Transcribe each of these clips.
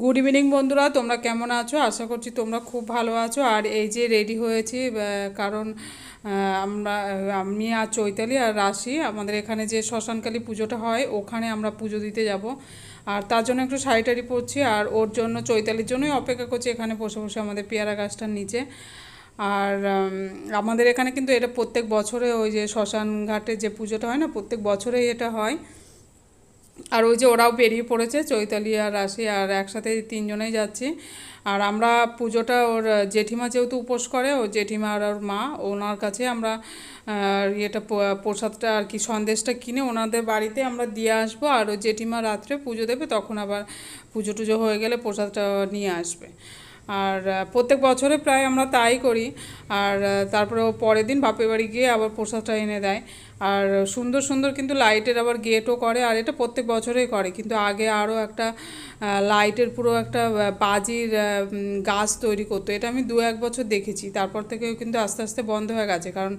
Good evening বন্ধুরা, তোমরা কেমন আছো? আশা করছি তোমরা খুব ভালো আছো। আর এই যে রেডি হয়েছি কারণ আমরা আমি আর চৈতালি আর রাশি, আমাদের এখানে যে শ্মশানকালী পুজোটা হয়, ওখানে আমরা পুজো দিতে যাব। আর তার জন্য একটু শাড়ি টাড়ি পরছি, আর ওর জন্য, চৈতালির জন্যই অপেক্ষা করছি, এখানে বসে বসে আমাদের পেয়ারা গাছটার নিচে। আর আমাদের এখানে কিন্তু এটা প্রত্যেক বছরে ওই যে শ্মশান ঘাটে যে পুজোটা হয় না, প্রত্যেক বছরেই এটা হয়। আর ওই যে ওরাও বেরিয়ে পড়েছে, চৈতালি আর রাশি আর একসাথে তিনজনেই যাচ্ছি। আর আমরা পুজোটা ওর জেঠিমা যেহেতু উপোস করে, ও জেঠিমা আর ওর মা, ওনার কাছে আমরা ইয়েটা প্রসাদটা আর কি সন্দেশটা কিনে ওনাদের বাড়িতে আমরা দিয়ে আসব। আর ও জেঠিমা রাত্রে পুজো দেবে, তখন আবার পুজো টুজো হয়ে গেলে প্রসাদটা নিয়ে আসবে। আর প্রত্যেক বছরে প্রায় আমরা তাই করি। আর তারপরে পরের দিন বাপের বাড়ি গিয়ে আবার প্রসাদটা এনে দেয়। আর সুন্দর সুন্দর কিন্তু লাইটের আবার গেটও করে, আর এটা প্রত্যেক বছরেই করে। কিন্তু আগে আরও একটা লাইটের পুরো একটা বাজির গাছ তৈরি করতো। এটা আমি দু এক বছর দেখেছি। তারপর থেকে কিন্তু আস্তে আস্তে বন্ধ হয়ে গেছে। কারণ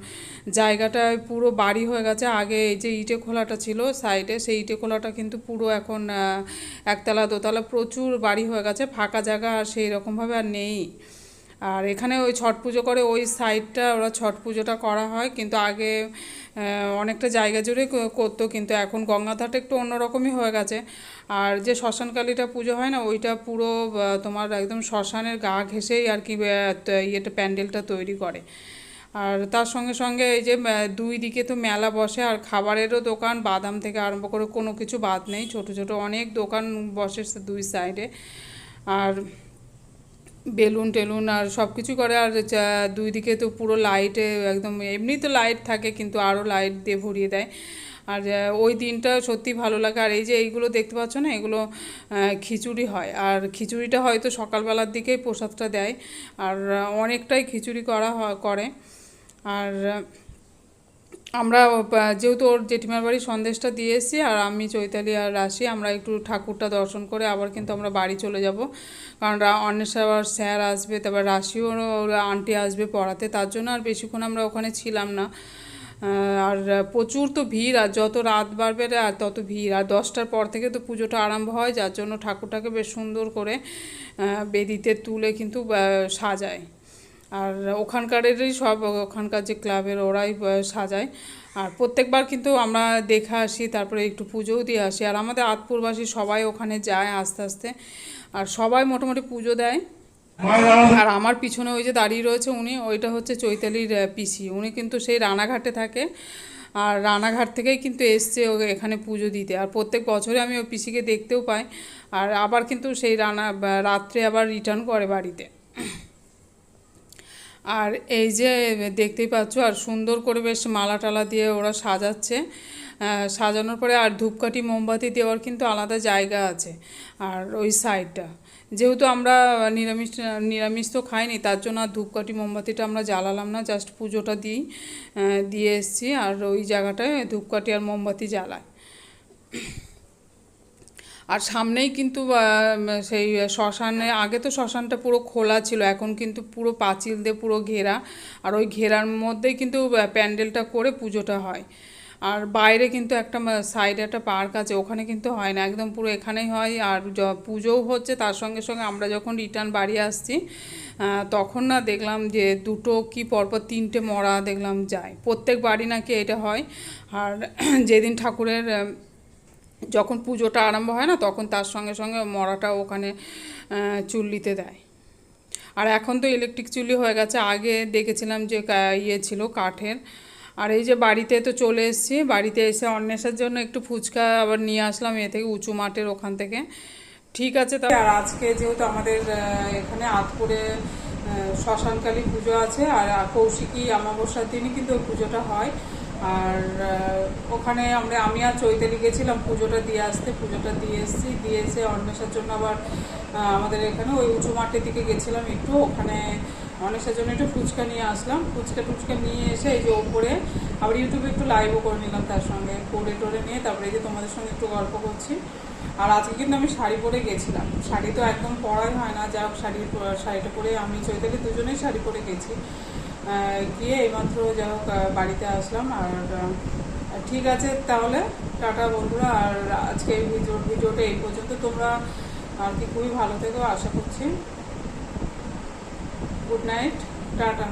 জায়গাটা পুরো বাড়ি হয়ে গেছে। আগে এই যে ইটে খোলাটা ছিল সাইডে সেই ইটে খোলাটা কিন্তু পুরো এখন একতলা, দোতলা প্রচুর বাড়ি হয়ে গেছে। ফাঁকা জায়গা আর সেই রকমভাবে আর নেই। আর এখানে ওই ছট পুজো করে ওই সাইডটা ওরা ছট পুজোটা করা হয়, কিন্তু আগে অনেকটা জায়গা জুড়ে করতো, কিন্তু এখন গঙ্গাধারটা একটু অন্যরকমই হয়ে গেছে। আর যে শ্মশানকালীটা পুজো হয় না, ওইটা পুরো তোমার একদম শ্মশানের গা ঘেঁষেই আর কি ইয়েটা প্যান্ডেলটা তৈরি করে। আর তার সঙ্গে সঙ্গে এই যে দুই দিকে তো মেলা বসে, আর খাবারেরও দোকান, বাদাম থেকে আরম্ভ করে কোনো কিছু বাদ নেই, ছোট ছোট অনেক দোকান বসে দুই সাইডে। আর বেলুন টেলুন আর সব কিছু করে, আর দুই দিকে তো পুরো লাইটে একদম এমনি তো লাইট থাকে, কিন্তু আরও লাইট দিয়ে ভরিয়ে দেয়। আর ওই দিনটা সত্যি ভালো লাগে। আর এই যে এইগুলো দেখতে পাচ্ছ না, এগুলো খিচুড়ি হয়। আর খিচুড়িটা হয়তো সকালবেলার দিকেই প্রসাদটা দেয়। আর অনেকটাই খিচুড়ি করা করে। আর আমরা যেহেতু ওর জেঠিমার বাড়ি সন্দেশটা দিয়ে এসেছি, আর আমি, চৈতালি আর রাশি, আমরা একটু ঠাকুরটা দর্শন করে আবার কিন্তু আমরা বাড়ি চলে যাব। কারণ রা- অন্বেষা আবার স্যার আসবে, তারপর রাশিও আন্টি আসবে পড়াতে, তার জন্য আর বেশিক্ষণ আমরা ওখানে ছিলাম না। আর প্রচুর তো ভিড়, আর যত রাত বাড়বে আর তত ভিড়। আর দশটার পর থেকে তো পুজোটা আরম্ভ হয়, যার জন্য ঠাকুরটাকে বেশ সুন্দর করে বেদিতে তুলে কিন্তু সাজায়। আর ওখানকারেরই সব, ওখানকার যে ক্লাবের ওরাই সাজায়। আর প্রত্যেকবার কিন্তু আমরা দেখে আসি, তারপরে একটু পুজোও দিয়ে আসি। আর আমাদের আতপুরবাসী সবাই ওখানে যায় আস্তে আস্তে। আর সবাই মোটামুটি পুজো দেয়। আর আমার পিছনে ওই যে দাঁড়িয়ে রয়েছে উনি, ওইটা হচ্ছে চৈতালির পিসি। উনি কিন্তু সেই রানাঘাটে থাকে। আর রানাঘাট থেকেই কিন্তু এসছে ও এখানে পুজো দিতে। আর প্রত্যেক বছরে আমি ওই পিসিকে দেখতেও পাই। আর আবার কিন্তু সেই রানা রাত্রে আবার রিটার্ন করে বাড়িতে। আর এই যে দেখতেই পাচ্ছ, আর সুন্দর করে বেশ মালা টালা দিয়ে ওরা সাজাচ্ছে। সাজানোর পরে আর ধূপকাঠি, মোমবাতি দেওয়ার কিন্তু আলাদা জায়গা আছে আর ওই সাইডটা। যেহেতু আমরা নিরামিষ নিরামিষ তো খাইনি, তার জন্য আর ধূপকাঠি, মোমবাতিটা আমরা জ্বালালাম না, জাস্ট পুজোটা দিই দিয়ে এসছি। আর ওই জায়গাটায় ধূপকাঠি আর মোমবাতি জ্বালায়। আর সামনেই কিন্তু সেই শ্মশানে, আগে তো শ্মশানটা পুরো খোলা ছিল, এখন কিন্তু পুরো পাঁচিল দিয়ে পুরো ঘেরা। আর ওই ঘেরার মধ্যেই কিন্তু প্যান্ডেলটা করে পুজোটা হয়। আর বাইরে কিন্তু একটা সাইডে একটা পার্ক আছে, ওখানে কিন্তু হয় না। একদম পুরো এখানেই হয়। আর পুজোও হচ্ছে, তার সঙ্গে সঙ্গে আমরা যখন রিটার্ন বাড়ি আসছি তখন না দেখলাম যে দুটো কি পরপর তিনটে মরা দেখলাম যায়। প্রত্যেক বাড়ি নাকি এটা হয়। আর যেদিন ঠাকুরের যখন পুজোটা আরম্ভ হয় না, তখন তার সঙ্গে সঙ্গে মরাটা ওখানে চুল্লিতে দেয়। আর এখন তো ইলেকট্রিক চুল্লি হয়ে গেছে। আগে দেখেছিলাম যে ইয়ে ছিল কাঠের। আর এই যে বাড়িতে তো চলে এসেছি, বাড়িতে এসে অন্বেষার জন্য একটু ফুচকা আবার নিয়ে আসলাম, এ থেকে উঁচু মাঠের ওখান থেকে। ঠিক আছে তা আর আজকে যেহেতু আমাদের এখানে আতপুরে শ্মশানকালী পুজো আছে, আর কৌশিকী অমাবস্যার দিনই কিন্তু ওই পুজোটা হয়। আর ওখানে আমরা, আমি আর চৈতালি গেছিলাম পুজোটা দিয়ে আসতে, পুজোটা দিয়ে এসেছি, দিয়ে এসে অন্বেষার জন্য আবার আমাদের এখানে ওই উঁচু মাঠের দিকে গেছিলাম একটু, ওখানে অনেকের জন্য একটু ফুচকা নিয়ে আসলাম, ফুচকা টুচকা নিয়ে এসে এই যে ওপরে আবার ইউটিউবে একটু লাইভও করে নিলাম তার সঙ্গে, করে টোরে নিয়ে তারপরে এই যে তোমাদের সঙ্গে একটু গল্প করছি। আর আজকে কিন্তু আমি শাড়ি পরে গেছিলাম, শাড়ি তো একদম পরাই হয় না যা শাড়ি, শাড়িটা পরে আমি চৈতালি দুজনেই শাড়ি পরে গেছি। গিয়ে এইমাত্র যা হোক বাড়িতে আসলাম আর ঠিক আছে তাহলে, টাটা বন্ধুরা। আর আজকে এই ভিডিও, ভিডিওটা এই পর্যন্ত। তোমরা আর কি খুবই ভালো থেকো, আশা করছি। Good night, tata.